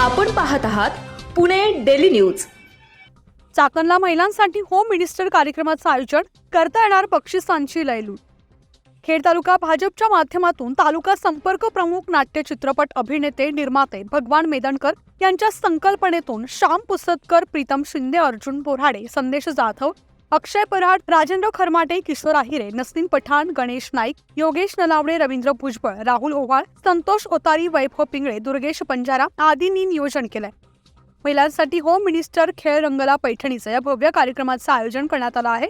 आपण पाहत आहात पुणे डेली न्यूज. चाकणला महिलांसाठी होम मिनिस्टर कार्यक्रमाचं आयोजन करता येणार बक्षिसांची लयलूट. खेड तालुका भाजपच्या माध्यमातून तालुका संपर्क प्रमुख नाट्य चित्रपट अभिनेते निर्माते भगवान मेदणकर यांच्या संकल्पनेतून श्याम पुसदकर प्रीतम शिंदे अर्जुन बोराडे संदेश जाधव अक्षय पराड राजेंद्र खरमाटे किशोर आहिरे नसरीन पठाण गणेश नाईक योगेश नलावडे रवींद्र भुजबळ राहुल ओव्हाळ संतोष ओतारी वैभव पिंगळे दुर्गेश पंजारा आदींनी नियोजन केलंय. महिलांसाठी होम मिनिस्टर खेळ रंगला पैठणीचं या भव्य कार्यक्रमाचं आयोजन करण्यात आलं आहे.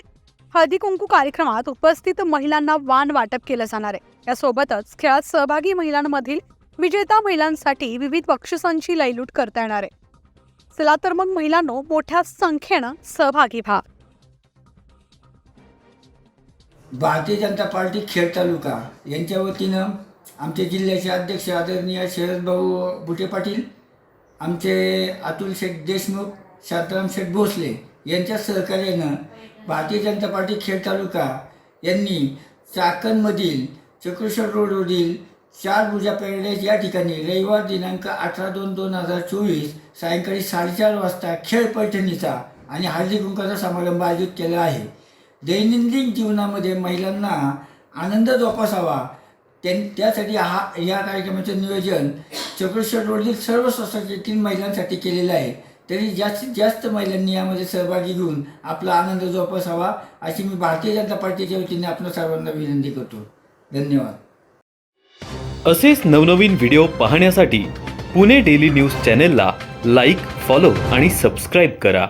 हळदी कुंकू कार्यक्रमात उपस्थित महिलांना वाण वाटप केलं जाणार आहे. यासोबतच खेळात सहभागी महिलांमधील विजेता महिलांसाठी विविध बक्षिसांची लयलूट करता येणार आहे. चला तर मग महिलांनो मोठ्या संख्येनं सहभागी व्हा. भारतीय जनता पार्टी खेड तालुका. यांच्या वतीनं आमचे जिल्ह्याचे अध्यक्ष आदरणीय शरदभाऊ बुटे पाटील आमचे अतुल शेठ देशमुख शांताराम शेठ भोसले यांच्या सहकार्यानं भारतीय जनता पार्टी खेड तालुका यांनी चाकणमधील चक्रेश्वर रोडवरील चार पूजा पॅरेडाईज या ठिकाणी रविवार दिनांक अठरा दोन दोन हजार चोवीस सायंकाळी साडेचार वाजता खेळ पैठणीचा आणि हळदी कुंकाचा समारंभ आयोजित केला आहे. दैनंदिन जीवनामध्ये महिलांना आनंद जोपासावा. त्यां त्यासाठी हा या कार्यक्रमाचं नियोजन चक्रेश्वर रोडील सर्व सोसायटीतील महिलांसाठी केलेलं आहे. तरी जास्तीत जास्त महिलांनी यामध्ये सहभागी घेऊन आपला आनंद जोपासावा अशी मी भारतीय जनता पार्टीच्या वतीने आपण सर्वांना विनंती करतो. धन्यवाद. असेच नवनवीन व्हिडिओ पाहण्यासाठी पुणे डेली न्यूज चॅनेलला लाईक फॉलो आणि सबस्क्राईब करा.